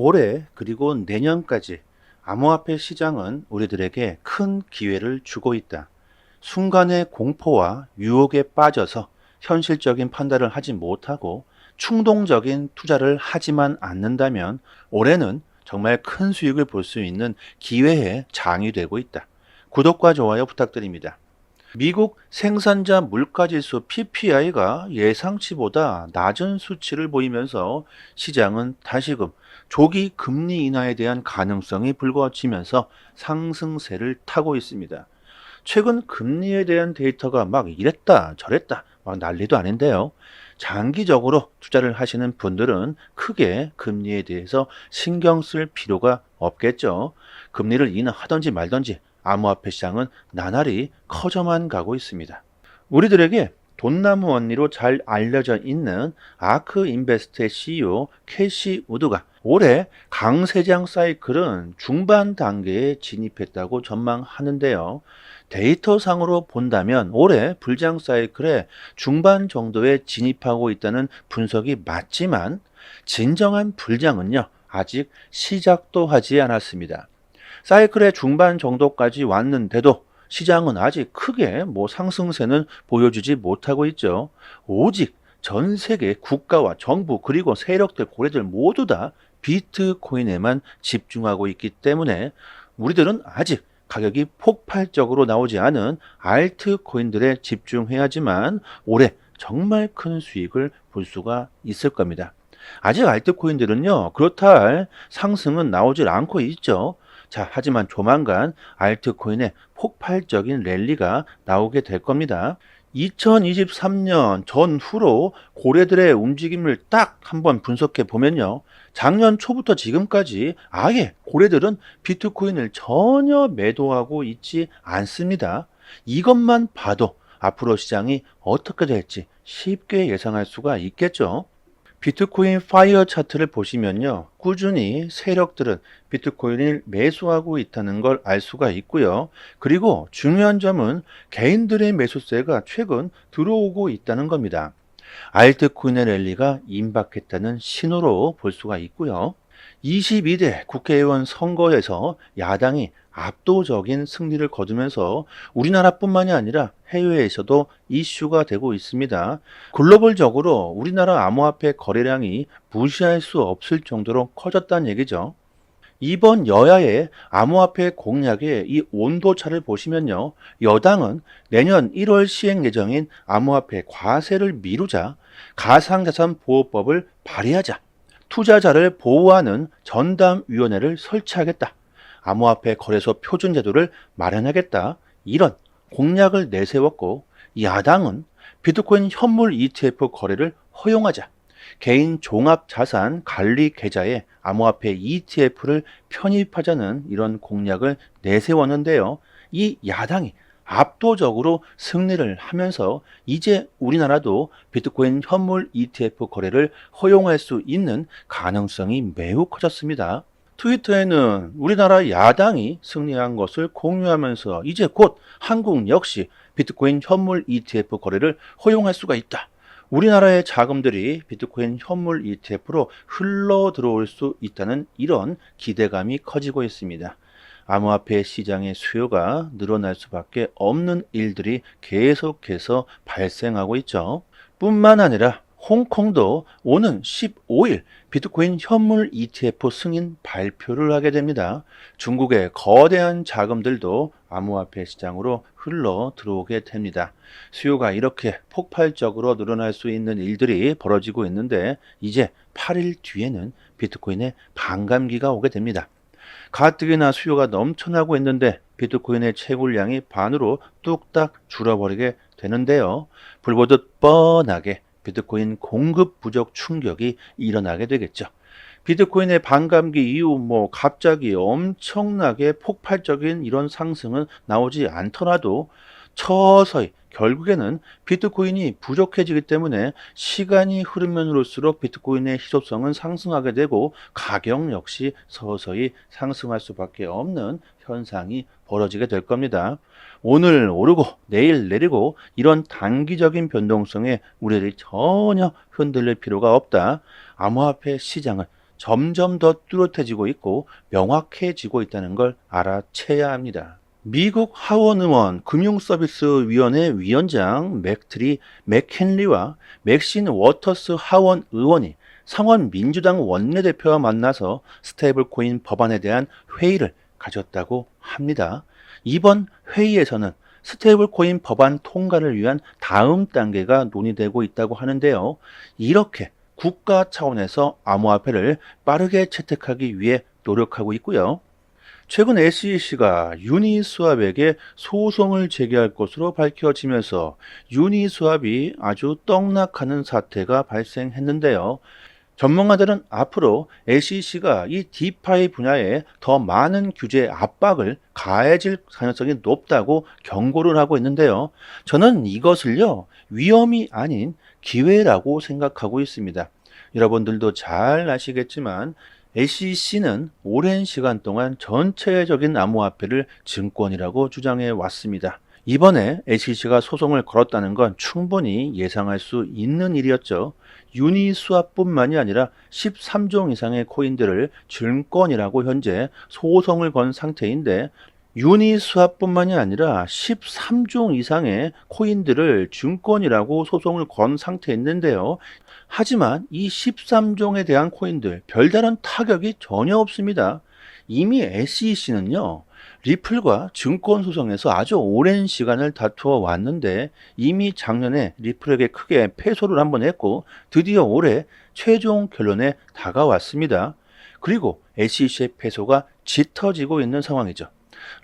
올해 그리고 내년까지 암호화폐 시장은 우리들에게 큰 기회를 주고 있다. 순간의 공포와 유혹에 빠져서 현실적인 판단을 하지 못하고 충동적인 투자를 하지만 않는다면 올해는 정말 큰 수익을 볼 수 있는 기회의 장이 되고 있다. 구독과 좋아요 부탁드립니다. 미국 생산자 물가지수 PPI가 예상치보다 낮은 수치를 보이면서 시장은 다시금 조기 금리 인하에 대한 가능성이 불거지면서 상승세를 타고 있습니다. 최근 금리에 대한 데이터가 막 이랬다 저랬다 막 난리도 아닌데요. 장기적으로 투자를 하시는 분들은 크게 금리에 대해서 신경 쓸 필요가 없겠죠. 금리를 인하하든지 말든지 암호화폐 시장은 나날이 커져만 가고 있습니다. 우리들에게 돈나무 언니로 잘 알려져 있는 아크 인베스트의 CEO 캐시 우드가 올해 강세장 사이클은 중반 단계에 진입했다고 전망하는데요. 데이터상으로 본다면 올해 불장 사이클의 중반 정도에 진입하고 있다는 분석이 맞지만 진정한 불장은요, 아직 시작도 하지 않았습니다. 사이클의 중반 정도까지 왔는데도 시장은 아직 크게 뭐 상승세는 보여주지 못하고 있죠. 오직 전 세계 국가와 정부 그리고 세력들 고래들 모두 다 비트코인에만 집중하고 있기 때문에 우리들은 아직 가격이 폭발적으로 나오지 않은 알트코인들에 집중해야지만 올해 정말 큰 수익을 볼 수가 있을 겁니다. 아직 알트코인들은요, 그렇다 할 상승은 나오질 않고 있죠. 자, 하지만 조만간 알트코인의 폭발적인 랠리가 나오게 될 겁니다. 2023년 전후로 고래들의 움직임을 딱 한번 분석해 보면요. 작년 초부터 지금까지 아예 고래들은 비트코인을 전혀 매도하고 있지 않습니다. 이것만 봐도 앞으로 시장이 어떻게 될지 쉽게 예상할 수가 있겠죠. 비트코인 파이어 차트를 보시면요. 꾸준히 세력들은 비트코인을 매수하고 있다는 걸 알 수가 있고요. 그리고 중요한 점은 개인들의 매수세가 최근 들어오고 있다는 겁니다. 알트코인의 랠리가 임박했다는 신호로 볼 수가 있고요. 22대 국회의원 선거에서 야당이 압도적인 승리를 거두면서 우리나라뿐만이 아니라 해외에서도 이슈가 되고 있습니다. 글로벌적으로 우리나라 암호화폐 거래량이 무시할 수 없을 정도로 커졌다는 얘기죠. 이번 여야의 암호화폐 공약의 이 온도차를 보시면요. 여당은 내년 1월 시행 예정인 암호화폐 과세를 미루자 가상자산 보호법을 발의하자 투자자를 보호하는 전담위원회를 설치하겠다. 암호화폐 거래소 표준 제도를 마련하겠다. 이런 공약을 내세웠고 야당은 비트코인 현물 ETF 거래를 허용하자. 개인 종합 자산 관리 계좌에 암호화폐 ETF를 편입하자는 이런 공약을 내세웠는데요. 이 야당이 압도적으로 승리를 하면서 이제 우리나라도 비트코인 현물 ETF 거래를 허용할 수 있는 가능성이 매우 커졌습니다. 트위터에는 우리나라 야당이 승리한 것을 공유하면서 이제 곧 한국 역시 비트코인 현물 ETF 거래를 허용할 수가 있다. 우리나라의 자금들이 비트코인 현물 ETF로 흘러 들어올 수 있다는 이런 기대감이 커지고 있습니다. 암호화폐 시장의 수요가 늘어날 수밖에 없는 일들이 계속해서 발생하고 있죠. 뿐만 아니라 홍콩도 오는 15일 비트코인 현물 ETF 승인 발표를 하게 됩니다. 중국의 거대한 자금들도 암호화폐 시장으로 흘러 들어오게 됩니다. 수요가 이렇게 폭발적으로 늘어날 수 있는 일들이 벌어지고 있는데 이제 8일 뒤에는 비트코인의 반감기가 오게 됩니다. 가뜩이나 수요가 넘쳐나고 있는데 비트코인의 채굴량이 반으로 뚝딱 줄어버리게 되는데요. 불보듯 뻔하게 비트코인 공급 부족 충격이 일어나게 되겠죠. 비트코인의 반감기 이후 뭐 갑자기 엄청나게 폭발적인 이런 상승은 나오지 않더라도 서서히 결국에는 비트코인이 부족해지기 때문에 시간이 흐르면 흐를수록 비트코인의 희소성은 상승하게 되고 가격 역시 서서히 상승할 수밖에 없는 현상이 벌어지게 될 겁니다. 오늘 오르고 내일 내리고 이런 단기적인 변동성에 우리들이 전혀 흔들릴 필요가 없다. 암호화폐 시장은 점점 더 뚜렷해지고 있고 명확해지고 있다는 걸 알아채야 합니다. 미국 하원 의원 금융서비스위원회 위원장 맥트리 맥켄리와 맥신 워터스 하원 의원이 상원 민주당 원내대표와 만나서 스테이블 코인 법안에 대한 회의를 가졌다고 합니다. 이번 회의에서는 스테이블 코인 법안 통과를 위한 다음 단계가 논의되고 있다고 하는데요. 이렇게 국가 차원에서 암호화폐를 빠르게 채택하기 위해 노력하고 있고요. 최근 SEC가 유니스왑에게 소송을 제기할 것으로 밝혀지면서 유니스왑이 아주 떡락하는 사태가 발생했는데요. 전문가들은 앞으로 SEC가 이 디파이 분야에 더 많은 규제 압박을 가해질 가능성이 높다고 경고를 하고 있는데요. 저는 이것을요, 위험이 아닌 기회라고 생각하고 있습니다. 여러분들도 잘 아시겠지만 SEC는 오랜 시간 동안 전체적인 암호화폐를 증권이라고 주장해 왔습니다. 이번에 SEC가 소송을 걸었다는 건 충분히 예상할 수 있는 일이었죠. 유니스왑뿐만이 아니라 13종 이상의 코인들을 증권이라고 현재 소송을 건 상태인데 유니스왑뿐만이 아니라 13종 이상의 코인들을 증권이라고 소송을 건 상태에 있는데요. 하지만 이 13종에 대한 코인들 별다른 타격이 전혀 없습니다. 이미 SEC는요. 리플과 증권 소송에서 아주 오랜 시간을 다투어 왔는데 이미 작년에 리플에게 크게 패소를 한번 했고 드디어 올해 최종 결론에 다가왔습니다. 그리고 SEC의 패소가 짙어지고 있는 상황이죠.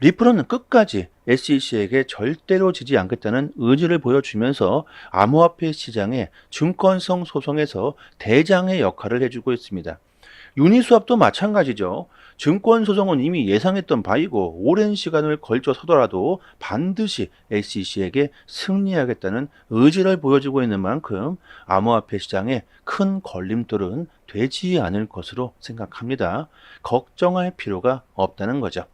리플은 끝까지 SEC에게 절대로 지지 않겠다는 의지를 보여주면서 암호화폐 시장의 증권성 소송에서 대장의 역할을 해주고 있습니다. 유니스왑도 마찬가지죠. 증권 소송은 이미 예상했던 바이고 오랜 시간을 걸쳐 서더라도 반드시 SEC에게 승리하겠다는 의지를 보여주고 있는 만큼 암호화폐 시장에 큰 걸림돌은 되지 않을 것으로 생각합니다. 걱정할 필요가 없다는 거죠.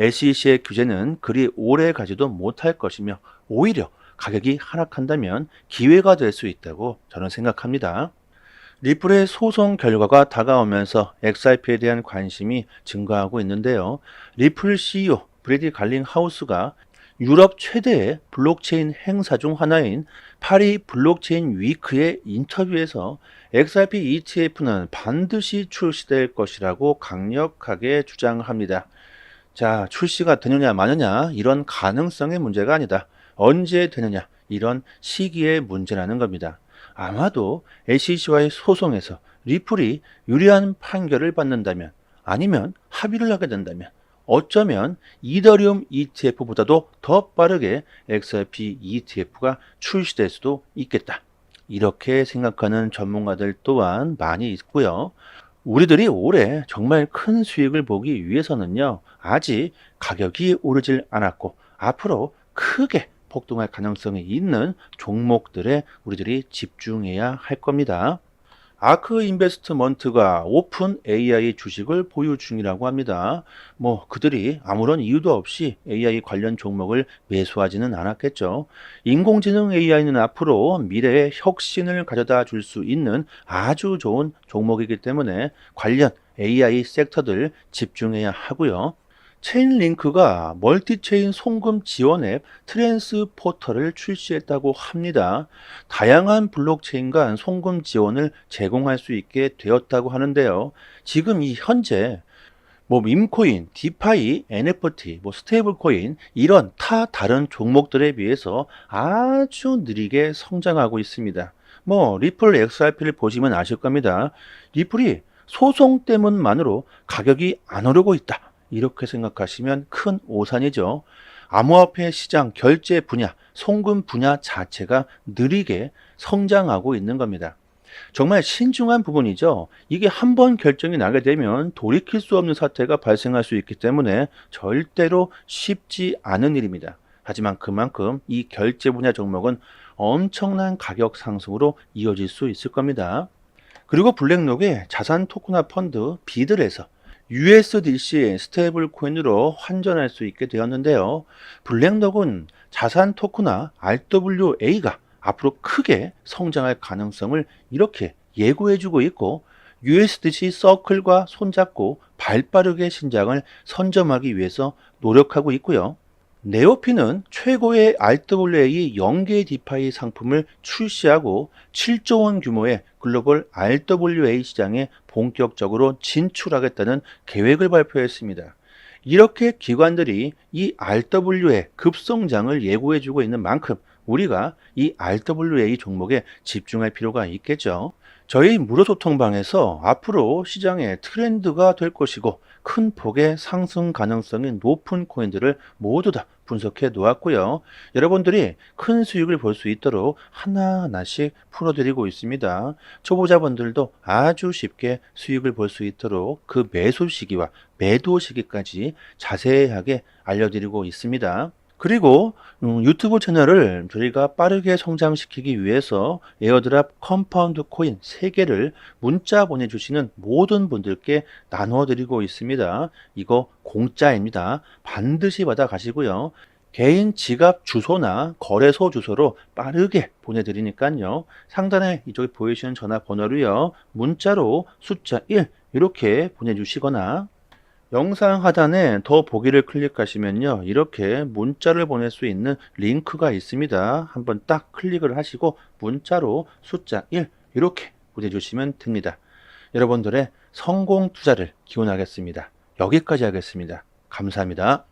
SEC의 규제는 그리 오래 가지도 못할 것이며 오히려 가격이 하락한다면 기회가 될 수 있다고 저는 생각합니다. 리플의 소송 결과가 다가오면서 XRP에 대한 관심이 증가하고 있는데요. 리플 CEO 브래디 갈링 하우스가 유럽 최대의 블록체인 행사 중 하나인 파리 블록체인 위크의 인터뷰에서 XRP ETF는 반드시 출시될 것이라고 강력하게 주장합니다. 자, 출시가 되느냐 마느냐 이런 가능성의 문제가 아니다. 언제 되느냐 이런 시기의 문제라는 겁니다. 아마도 SEC와의 소송에서 리플이 유리한 판결을 받는다면 아니면 합의를 하게 된다면 어쩌면 이더리움 ETF보다도 더 빠르게 XRP ETF가 출시될 수도 있겠다. 이렇게 생각하는 전문가들 또한 많이 있고요. 우리들이 올해 정말 큰 수익을 보기 위해서는요, 아직 가격이 오르질 않았고, 앞으로 크게 폭등할 가능성이 있는 종목들에 우리들이 집중해야 할 겁니다. 아크 인베스트먼트가 오픈 AI 주식을 보유 중이라고 합니다. 뭐 그들이 아무런 이유도 없이 AI 관련 종목을 매수하지는 않았겠죠. 인공지능 AI는 앞으로 미래의 혁신을 가져다 줄 수 있는 아주 좋은 종목이기 때문에 관련 AI 섹터들 집중해야 하고요. 체인링크가 멀티체인 송금 지원 앱 트랜스포터를 출시했다고 합니다. 다양한 블록체인 간 송금 지원을 제공할 수 있게 되었다고 하는데요. 지금 이 현재 뭐 밈코인, 디파이, NFT, 뭐 스테이블코인 이런 타 다른 종목들에 비해서 아주 느리게 성장하고 있습니다. 뭐 리플 XRP를 보시면 아실 겁니다. 리플이 소송 때문만으로 가격이 안 오르고 있다. 이렇게 생각하시면 큰 오산이죠. 암호화폐 시장 결제 분야, 송금 분야 자체가 느리게 성장하고 있는 겁니다. 정말 신중한 부분이죠. 이게 한 번 결정이 나게 되면 돌이킬 수 없는 사태가 발생할 수 있기 때문에 절대로 쉽지 않은 일입니다. 하지만 그만큼 이 결제 분야 종목은 엄청난 가격 상승으로 이어질 수 있을 겁니다. 그리고 블랙록의 자산 토크나 펀드 비들에서 USDC 스테이블 코인으로 환전할 수 있게 되었는데요. 블랙록은 자산 토크나 RWA가 앞으로 크게 성장할 가능성을 이렇게 예고해주고 있고 USDC 서클과 손잡고 발빠르게 신장을 선점하기 위해서 노력하고 있고요. 네오피는 최고의 RWA 연계 디파이 상품을 출시하고 7조 원 규모의 글로벌 RWA 시장에 본격적으로 진출하겠다는 계획을 발표했습니다. 이렇게 기관들이 이 RWA 급성장을 예고해주고 있는 만큼 우리가 이 RWA 종목에 집중할 필요가 있겠죠. 저희 무료소통방에서 앞으로 시장의 트렌드가 될 것이고 큰 폭의 상승 가능성이 높은 코인들을 모두 다 분석해 놓았고요. 여러분들이 큰 수익을 볼 수 있도록 하나하나씩 풀어드리고 있습니다. 초보자분들도 아주 쉽게 수익을 볼 수 있도록 그 매수 시기와 매도 시기까지 자세하게 알려드리고 있습니다. 그리고 음, 유튜브 채널을 저희가 빠르게 성장시키기 위해서 에어드랍 컴파운드 코인 3개를 문자 보내주시는 모든 분들께 나누어 드리고 있습니다. 이거 공짜입니다. 반드시 받아 가시고요. 개인 지갑 주소나 거래소 주소로 빠르게 보내드리니까요. 상단에 이쪽에 보이시는 전화번호로요. 문자로 숫자 1 이렇게 보내주시거나 영상 하단에 더 보기를 클릭하시면요. 이렇게 문자를 보낼 수 있는 링크가 있습니다. 한번 딱 클릭을 하시고 문자로 숫자 1 이렇게 보내주시면 됩니다. 여러분들의 성공 투자를 기원하겠습니다. 여기까지 하겠습니다. 감사합니다.